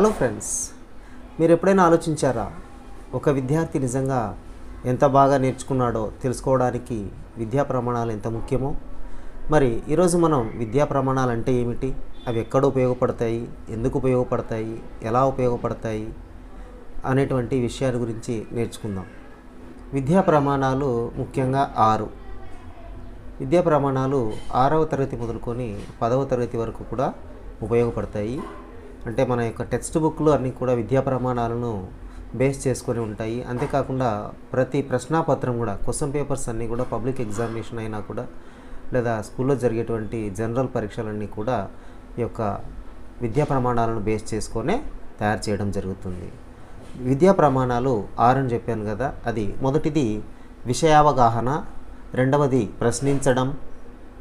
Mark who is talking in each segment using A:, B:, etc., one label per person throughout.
A: Hello friends మీరు ఎప్పుడైనా ఆలోచించారా ఒక విద్యార్థి నిజంగా ఎంత బాగా నేర్చుకున్నాడో తెలుసుకోవడానికి విద్యా ప్రమాణాలు ఎంత ముఖ్యమో? మరి ఈరోజు మనం విద్యా ప్రమాణాలు అంటే ఏమిటి? అవి ఎక్కడ ఉపయోగపడతాయి? ఎందుకు ఉపయోగపడతాయి? ఎలా ఉపయోగపడతాయి? అనేటువంటి విషయాల గురించి నేర్చుకుందాం. విద్యా ప్రమాణాలు ముఖ్యంగా ఆరు. విద్యా ప్రమాణాలు ఆరవ తరగతి మొదలుకొని పదవ తరగతి వరకు కూడా ఉపయోగపడతాయి. అంటే మన యొక్క టెక్స్ట్ బుక్లు అన్నీ కూడా విద్యా ప్రమాణాలను బేస్ చేసుకొని ఉంటాయి. అంతేకాకుండా ప్రతి ప్రశ్నాపత్రం కూడా క్వశ్చన్ పేపర్స్ అన్నీ కూడా పబ్లిక్ ఎగ్జామినేషన్ అయినా కూడా లేదా స్కూల్లో జరిగేటువంటి జనరల్ పరీక్షలన్నీ కూడా ఈ యొక్క విద్యా ప్రమాణాలను బేస్ చేసుకొనే తయారు చేయడం జరుగుతుంది. విద్యా ప్రమాణాలు ఆరు అని చెప్పాను కదా అది మొదటిది విషయావగాహన రెండవది ప్రశ్నించడం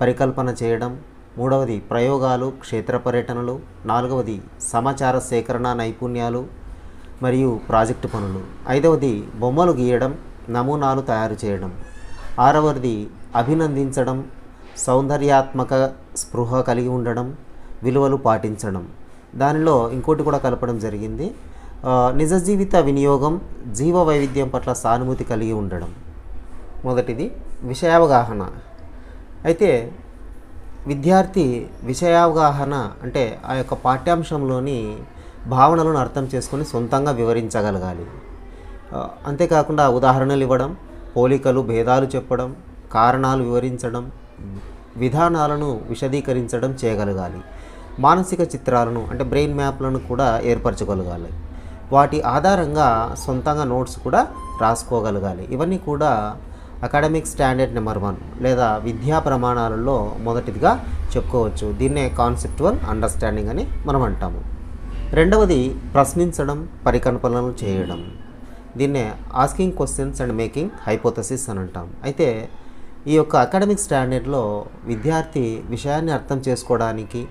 A: పరికల్పన చేయడం మూడవది ప్రయోగాలు క్షేత్ర పర్యటనలు. నాలుగవది సమాచార సేకరణ నైపుణ్యాలు మరియు ప్రాజెక్టు పనులు. ఐదవది బొమ్మలు గీయడం నమూనాలు తయారు చేయడం. ఆరవది అభినందించడం సౌందర్యాత్మక స్పృహ కలిగి ఉండడం విలువలు పాటించడం. దానిలో ఇంకోటి కూడా కలపడం జరిగింది. నిజ జీవిత వినియోగం జీవ వైవిధ్యం పట్ల సానుభూతి కలిగి ఉండడం. మొదటిది విషయావగాహన. అయితే విద్యార్థి విషయావగాహన అంటే ఆ యొక్క పాఠ్యాంశంలోని భావనలను అర్థం చేసుకొని సొంతంగా వివరించగలగాలి. అంతేకాకుండా ఉదాహరణలు ఇవ్వడం పోలికలు భేదాలు చెప్పడం కారణాలు వివరించడం విధానాలను విశదీకరించడం చేయగలగాలి. మానసిక చిత్రాలను అంటే బ్రెయిన్ మ్యాప్లను కూడా ఏర్పరచగలగాలి వాటి ఆధారంగా సొంతంగా నోట్స్ కూడా రాసుకోగలగాలి. ఇవన్నీ కూడా అకాడమిక్ స్టాండర్డ్ నెంబర్ వన్ లేదా విద్యా ప్రమాణాలలో మొదటిదిగా చెప్పుకోవచ్చు. దీన్నే కాన్సెప్టువల్ అండర్స్టాండింగ్ అని మనం అంటాము. రెండవది ప్రశ్నించడం పరికల్పనలు చేయడం. దీన్నే asking questions and making hypothesis అని అంటాం. అయితే ఈ యొక్క అకాడమిక్ స్టాండర్డ్లో విద్యార్థి విషయాన్ని అర్థం చేసుకోవడానికి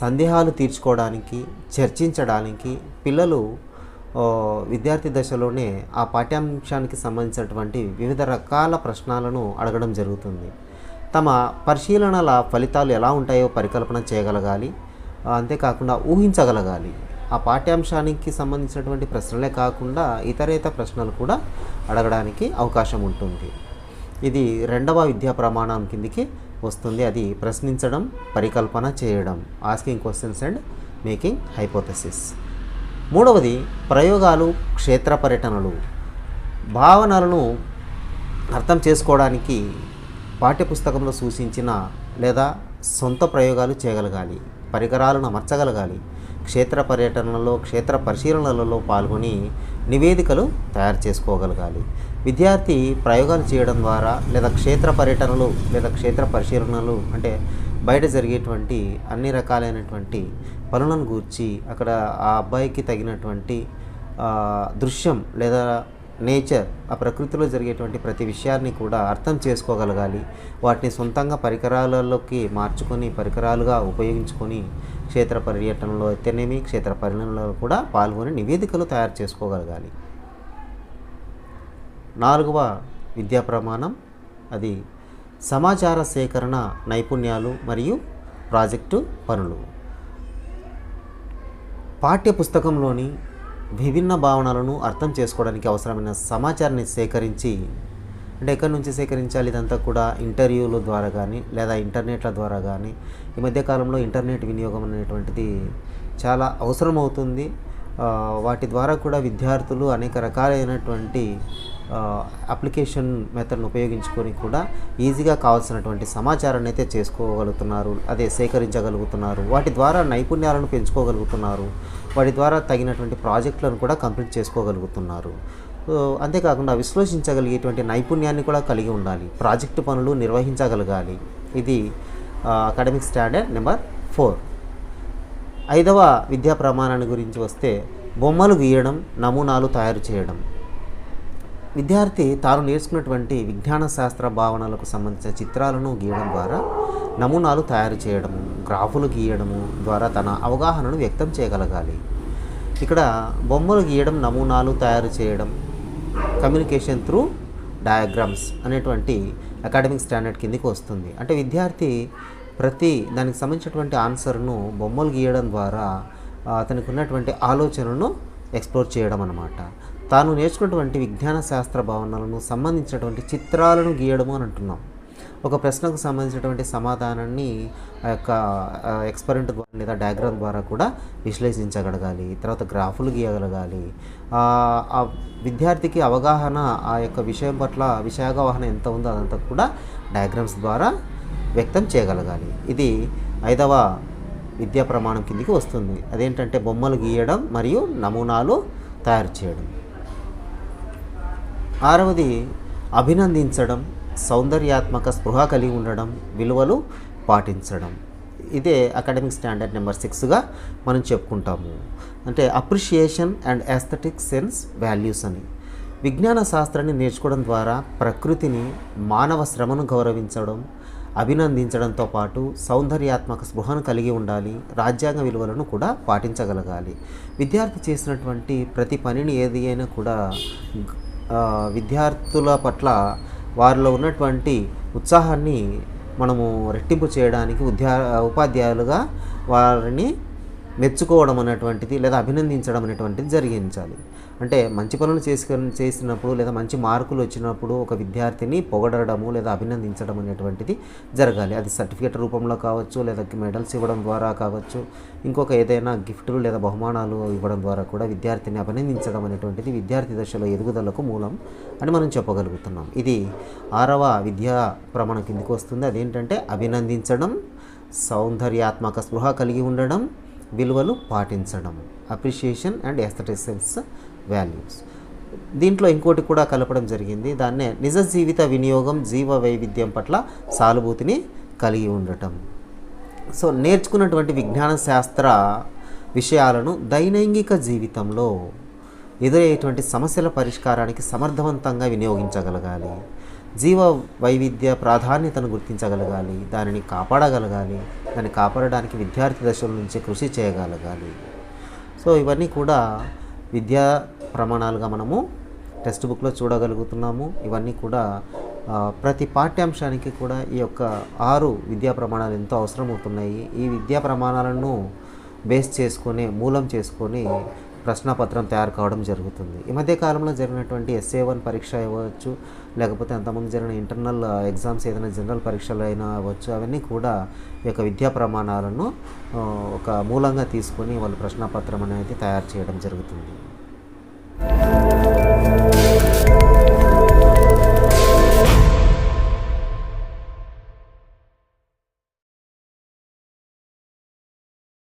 A: సందేహాలు తీర్చుకోవడానికి చర్చించడానికి పిల్లలు విద్యార్థి దశలోనే ఆ పాఠ్యాంశానికి సంబంధించినటువంటి వివిధ రకాల ప్రశ్నలను అడగడం జరుగుతుంది. తమ పరిశీలనల ఫలితాలు ఎలా ఉంటాయో పరికల్పన చేయగలగాలి. అంతేకాకుండా ఊహించగలగాలి. ఆ పాఠ్యాంశానికి సంబంధించినటువంటి ప్రశ్నలే కాకుండా ఇతరేతర ప్రశ్నలు కూడా అడగడానికి అవకాశం ఉంటుంది. ఇది రెండవ విద్యా ప్రమాణం కిందికి వస్తుంది. అది ప్రశ్నించడం పరికల్పన చేయడం. Asking questions and making hypothesis మూడవది ప్రయోగాలు క్షేత్ర పర్యటనలు. భావనలను అర్థం చేసుకోవడానికి పాఠ్యపుస్తకంలో సూచించిన లేదా సొంత ప్రయోగాలు చేయగలగాలి పరికరాలను అమర్చగలగాలి క్షేత్ర పర్యటనలలో క్షేత్ర పరిశీలనలలో పాల్గొని నివేదికలు తయారు చేసుకోగలగాలి. విద్యార్థి ప్రయోగాలు చేయడం ద్వారా లేదా క్షేత్ర పర్యటనలు లేదా క్షేత్ర పరిశీలనలు అంటే బయట జరిగేటువంటి అన్ని రకాలైనటువంటి పనులను గూర్చి అక్కడ ఆ అబ్బాయికి తగినటువంటి దృశ్యం లేదా నేచర్ ఆ ప్రకృతిలో జరిగేటువంటి ప్రతి విషయాన్ని కూడా అర్థం చేసుకోగలగాలి. వాటిని సొంతంగా పరికరాలలోకి మార్చుకొని పరికరాలుగా ఉపయోగించుకొని క్షేత్ర పర్యటనలో అయితేనేమి క్షేత్ర పరిణామంలో కూడా పాల్గొని నివేదికలు తయారు చేసుకోగలగాలి. నాలుగవ విద్యా ప్రమాణం అది సమాచార సేకరణ నైపుణ్యాలు మరియు ప్రాజెక్టు పనులు. పాఠ్య పుస్తకంలోని విభిన్న భావనలను అర్థం చేసుకోవడానికి అవసరమైన సమాచారాన్ని సేకరించి అంటే ఎక్కడి నుంచి సేకరించాలి? ఇదంతా కూడా ఇంటర్వ్యూల ద్వారా కానీ లేదా ఇంటర్నెట్ల ద్వారా కానీ ఈ మధ్యకాలంలో ఇంటర్నెట్ వినియోగం అనేటువంటిది చాలా అవసరం అవుతుంది వాటి ద్వారా కూడా విద్యార్థులు అనేక రకాలైనటువంటి అప్లికేషన్ మెథడ్ను ఉపయోగించుకొని కూడా ఈజీగా కావాల్సినటువంటి సమాచారాన్ని అయితే చేసుకోగలుగుతున్నారు అదే సేకరించగలుగుతున్నారు వాటి ద్వారా నైపుణ్యాలను పెంచుకోగలుగుతున్నారు వాటి ద్వారా తగినటువంటి ప్రాజెక్టులను కూడా కంప్లీట్ చేసుకోగలుగుతున్నారు. అంతేకాకుండా విశ్లేషించగలిగేటువంటి నైపుణ్యాన్ని కూడా కలిగి ఉండాలి ప్రాజెక్టు పనులు నిర్వహించగలగాలి. ఇది అకాడమిక్ స్టాండర్డ్ నెంబర్ ఫోర్. ఐదవ విద్యా ప్రమాణాన్ని గురించి వస్తే బొమ్మలు గీయడం నమూనాలు తయారు చేయడం. విద్యార్థి తాను నేర్చుకున్నటువంటి విజ్ఞాన శాస్త్ర భావనలకు సంబంధించిన చిత్రాలను గీయడం ద్వారా నమూనాలు తయారు చేయడము గ్రాఫులు గీయడము ద్వారా తన అవగాహనను వ్యక్తం చేయగలగాలి. ఇక్కడ బొమ్మలు గీయడం నమూనాలు తయారు చేయడం కమ్యూనికేషన్ త్రూ డయాగ్రామ్స్ అనేటువంటి అకాడమిక్ స్టాండర్డ్ కిందికి వస్తుంది. అంటే విద్యార్థి ప్రతి దానికి సంబంధించినటువంటి ఆన్సర్ను బొమ్మలు గీయడం ద్వారా అతనికి ఉన్నటువంటి ఆలోచనను ఎక్స్ప్లోర్ చేయడం అనమాట తాను నేర్చుకున్నటువంటి విజ్ఞాన శాస్త్ర భావనలను సంబంధించినటువంటి చిత్రాలను గీయడము అని అంటున్నాం. ఒక ప్రశ్నకు సంబంధించినటువంటి సమాధానాన్ని ఆ యొక్క ఎక్స్పరెంట్ ద్వారా లేదా డయాగ్రామ్ ద్వారా కూడా విశ్లేషించగలగాలి తర్వాత గ్రాఫులు గీయగలగాలి. ఆ విద్యార్థికి అవగాహన ఆ యొక్క విషయం పట్ల విషయావగాహన ఎంత ఉందో అదంతా కూడా డయాగ్రామ్స్ ద్వారా వ్యక్తం చేయగలగాలి. ఇది ఐదవ విద్యా ప్రమాణం కిందికి వస్తుంది. అదేంటంటే బొమ్మలు గీయడం మరియు నమూనాలు తయారు చేయడం. ఆరవది అభినందించడం సౌందర్యాత్మక స్పృహ కలిగి ఉండడం విలువలు పాటించడం. ఇదే అకాడమిక్ స్టాండర్డ్ నెంబర్ సిక్స్గా మనం చెప్పుకుంటాము. అంటే appreciation and aesthetic sense values అని. విజ్ఞాన శాస్త్రాన్ని నేర్చుకోవడం ద్వారా ప్రకృతిని మానవ శ్రమను గౌరవించడం అభినందించడంతో పాటు సౌందర్యాత్మక స్పృహను కలిగి ఉండాలి రాజ్యాంగ విలువలను కూడా పాటించగలగాలి. విద్యార్థి చేసినటువంటి ప్రతి పనిని ఏది అయినా కూడా విద్యార్థుల పట్ల వారిలో ఉన్నటువంటి ఉత్సాహాన్ని మనము రెట్టింపు చేయడానికి ఉద్యా ఉపాధ్యాయులుగా వారిని మెచ్చుకోవడం అనేటువంటిది లేదా అభినందించడం అనేటువంటిది జరిగించాలి. అంటే మంచి పనులు చేసుకొని చేసినప్పుడు లేదా మంచి మార్కులు వచ్చినప్పుడు ఒక విద్యార్థిని పొగడడము లేదా అభినందించడం అనేటువంటిది జరగాలి. అది సర్టిఫికేట్ రూపంలో కావచ్చు లేదా మెడల్స్ ఇవ్వడం ద్వారా కావచ్చు ఇంకొక ఏదైనా గిఫ్ట్లు లేదా బహుమానాలు ఇవ్వడం ద్వారా కూడా విద్యార్థిని అభినందించడం అనేటువంటిది విద్యార్థి దశలో ఎదుగుదలకు మూలం అని మనం చెప్పగలుగుతున్నాం. ఇది ఆరవ విద్యా ప్రమాణం కిందికి వస్తుంది. అదేంటంటే అభినందించడం సౌందర్యాత్మక స్పృహ కలిగి ఉండడం విలువలు పాటించడం. అప్రిషియేషన్ అండ్ ఎస్థెటిక్స్ వాల్యూస్ దీంట్లో ఇంకోటి కూడా కలపడం జరిగింది. దాన్నే నిజ జీవిత వినియోగం జీవ వైవిధ్యం పట్ల సానుభూతిని కలిగి ఉండటం. సో నేర్చుకున్నటువంటి విజ్ఞాన శాస్త్ర విషయాలను దైనంగిక జీవితంలో ఎదురయ్యేటువంటి సమస్యల పరిష్కారానికి సమర్థవంతంగా వినియోగించగలగాలి. జీవ వైవిధ్య ప్రాధాన్యతను గుర్తించగలగాలి. దానిని కాపాడగలగాలి. దాన్ని కాపాడడానికి విద్యార్థి దశల నుంచి కృషి చేయగలగాలి. సో ఇవన్నీ కూడా విద్యా ప్రమాణాలుగా మనము టెక్స్ట్ బుక్లో చూడగలుగుతున్నాము. ఇవన్నీ కూడా ప్రతి పాఠ్యాంశానికి కూడా ఈ యొక్క ఆరు విద్యా ప్రమాణాలు ఎంతో అవసరమవుతున్నాయి. ఈ విద్యా ప్రమాణాలను బేస్ చేసుకొని మూలం చేసుకొని ప్రశ్నపత్రం తయారు కావడం జరుగుతుంది. ఈ మధ్య కాలంలో జరిగినటువంటి ఎస్ఏ వన్ పరీక్ష ఇవ్వచ్చు లేకపోతే అంతకుముందు జరిగిన ఇంటర్నల్ ఎగ్జామ్స్ ఏదైనా జనరల్ పరీక్షలు అయినా అవ్వచ్చు అవన్నీ కూడా ఈ యొక్క విద్యా ప్రమాణాలను ఒక మూలంగా తీసుకొని వాళ్ళు ప్రశ్నపత్రం అనేది తయారు చేయడం జరుగుతుంది.